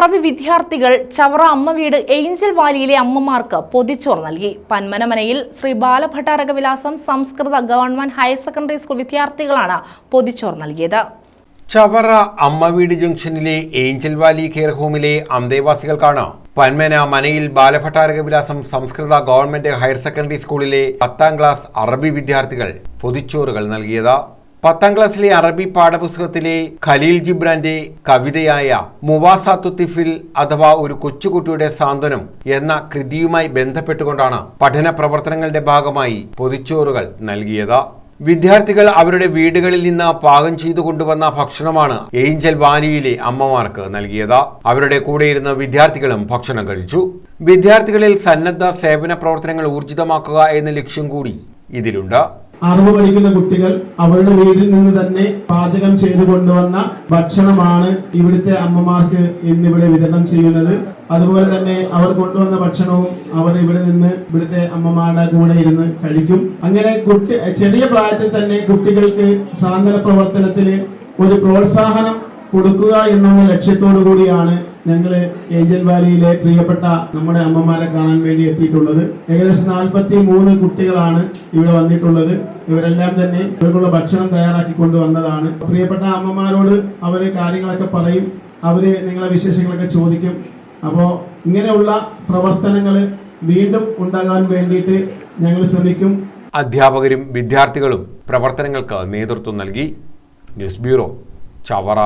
അറബി വിദ്യാർത്ഥികൾ ചവറ അമ്മ വീട് എയ്ഞ്ചൽ വാലിയിലെ അമ്മമാർക്ക് പൊതിച്ചോർ നൽകി. പന്മനമനയിൽ ശ്രീ ബാലഭട്ടാരക വിലാസം സംസ്കൃത ഗവൺമെന്റ് ഹയർ സെക്കൻഡറി സ്കൂൾ വിദ്യാർത്ഥികളാണ് പൊതിച്ചോർ നൽകിയത്. ചവറ അമ്മവീട് ജംഗ്ഷനിലെ ഏഞ്ചൽ വാലി കെയർ ഹോമിലെ അന്തേവാസികൾക്കാണ് പന്മന മനയിൽ ബാലഭട്ടാരക വിലാസം സംസ്കൃത ഗവൺമെന്റ് ഹയർ സെക്കൻഡറി സ്കൂളിലെ പത്താം ക്ലാസ് അറബി വിദ്യാർത്ഥികൾ പൊതിച്ചോറുകൾ നൽകിയത്. പത്താം ക്ലാസ്സിലെ അറബി പാഠപുസ്തകത്തിലെ ഖലീൽ ജിബ്രാന്റെ കവിതയായ മുവാസാത്തുത്തിഫിൽ അഥവാ ഒരു കൊച്ചുകുട്ടിയുടെ സാന്ത്വനം എന്ന കൃതിയുമായി ബന്ധപ്പെട്ടുകൊണ്ടാണ് പഠന പ്രവർത്തനങ്ങളുടെ ഭാഗമായി പൊതിച്ചോറുകൾ നൽകിയത്. വിദ്യാർത്ഥികൾ അവരുടെ വീടുകളിൽ നിന്ന് പാകം ചെയ്തു കൊണ്ടുവന്ന ഭക്ഷണമാണ് ഏഞ്ചൽ വാലിയിലെ അമ്മമാർക്ക് നൽകിയത്. അവരുടെ കൂടെയിരുന്ന വിദ്യാർത്ഥികളും ഭക്ഷണം കഴിച്ചു. വിദ്യാർത്ഥികളിൽ സന്നദ്ധ സേവന പ്രവർത്തനങ്ങൾ ഊർജിതമാക്കുക എന്ന ലക്ഷ്യം കൂടി ഇതിലുണ്ട്. അറിവ് പഠിക്കുന്ന കുട്ടികൾ അവരുടെ വീട്ടിൽ നിന്ന് തന്നെ പാചകം ചെയ്തു കൊണ്ടുവന്ന ഭക്ഷണമാണ് ഇവിടുത്തെ അമ്മമാർക്ക് ഇന്നിവിടെ വിതരണം ചെയ്യുന്നത്. അതുപോലെ തന്നെ അവർ കൊണ്ടുവന്ന ഭക്ഷണവും അവർ ഇവിടെ നിന്ന് ഇവിടുത്തെ അമ്മമാരുടെ കൂടെ ഇരുന്ന് കഴിക്കും. അങ്ങനെ കുട്ടി ചെറിയ പ്രായത്തിൽ തന്നെ കുട്ടികൾക്ക് സാന്ത്വന പ്രവർത്തനത്തിൽ ഒരു പ്രോത്സാഹനം കൊടുക്കുക എന്നുള്ള ലക്ഷ്യത്തോടു കൂടിയാണ് ഞങ്ങൾ ഏഞ്ചൽ വാലിയിലെ പ്രിയപ്പെട്ട നമ്മുടെ അമ്മമാരെ കാണാൻ വേണ്ടി എത്തിയിട്ടുള്ളത്. ഏകദേശം നാൽപ്പത്തി മൂന്ന് കുട്ടികളാണ് ഇവിടെ വന്നിട്ടുള്ളത്. ഇവരെല്ലാം തന്നെ ഇവർക്കുള്ള ഭക്ഷണം തയ്യാറാക്കി കൊണ്ടുവന്നതാണ് പ്രിയപ്പെട്ട അമ്മമാരോട് അവർ കാര്യങ്ങളൊക്കെ പറയും. അവർ നിങ്ങളെ വിശേഷങ്ങളൊക്കെ ചോദിക്കും. അപ്പോൾ ഇങ്ങനെയുള്ള പ്രവർത്തനങ്ങൾ വീണ്ടും ഉണ്ടാകാൻ വേണ്ടിയിട്ട് ഞങ്ങൾ ശ്രമിക്കും. അധ്യാപകരും വിദ്യാർത്ഥികളും പ്രവർത്തനങ്ങൾക്ക് നേതൃത്വം നൽകി. News bureau Chavara.